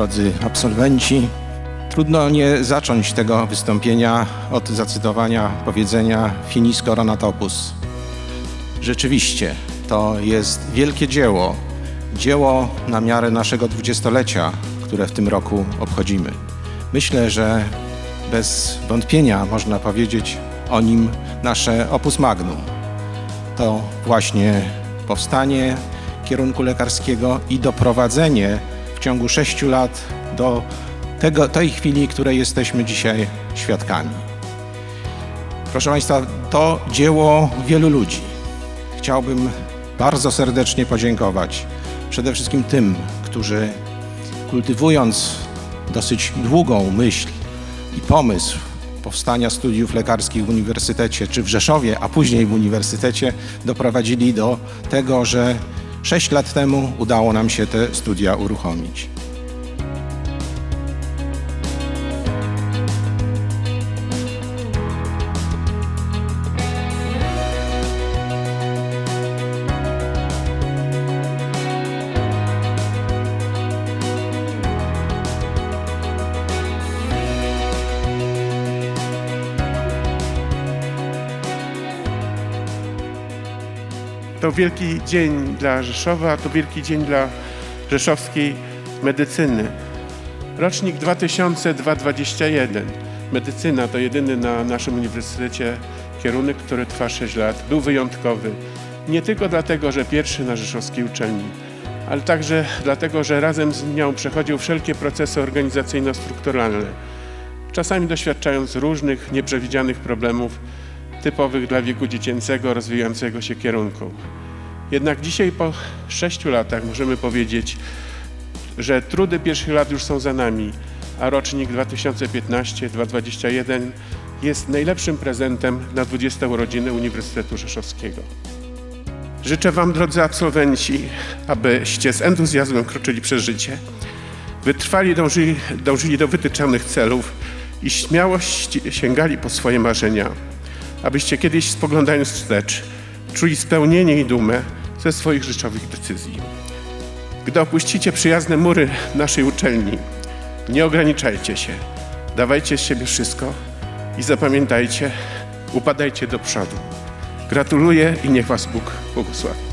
drodzy absolwenci. Trudno nie zacząć tego wystąpienia od zacytowania powiedzenia finis coronatopus. Rzeczywiście, to jest wielkie dzieło, dzieło na miarę naszego dwudziestolecia, które w tym roku obchodzimy. Myślę, że bez wątpienia można powiedzieć o nim nasze opus magnum. To właśnie powstanie kierunku lekarskiego i doprowadzenie w ciągu sześciu lat do tego, tej chwili, której jesteśmy dzisiaj świadkami. Proszę Państwa, to dzieło wielu ludzi. Chciałbym bardzo serdecznie podziękować przede wszystkim tym, którzy kultywując dosyć długą myśl i pomysł powstania studiów lekarskich w uniwersytecie, czy w Rzeszowie, a później w uniwersytecie, doprowadzili do tego, że sześć lat temu udało nam się te studia uruchomić. To wielki dzień dla Rzeszowa, to wielki dzień dla rzeszowskiej medycyny. Rocznik 2002-2021. Medycyna to jedyny na naszym uniwersytecie kierunek, który trwa 6 lat. Był wyjątkowy. Nie tylko dlatego, że pierwszy na rzeszowskiej uczelni, ale także dlatego, że razem z nią przechodził wszelkie procesy organizacyjno-strukturalne. Czasami doświadczając różnych nieprzewidzianych problemów, typowych dla wieku dziecięcego rozwijającego się kierunku. Jednak dzisiaj po sześciu latach możemy powiedzieć, że trudy pierwszych lat już są za nami, a rocznik 2015-2021 jest najlepszym prezentem na 20 urodziny Uniwersytetu Rzeszowskiego. Życzę Wam, drodzy absolwenci, abyście z entuzjazmem kroczyli przez życie, wytrwali, dążyli, dążyli do wytyczonych celów i śmiałość sięgali po swoje marzenia abyście kiedyś spoglądając wstecz czuli spełnienie i dumę ze swoich życiowych decyzji. Gdy opuścicie przyjazne mury naszej uczelni, nie ograniczajcie się, dawajcie z siebie wszystko i zapamiętajcie, upadajcie do przodu. Gratuluję i niech Was Bóg błogosławi.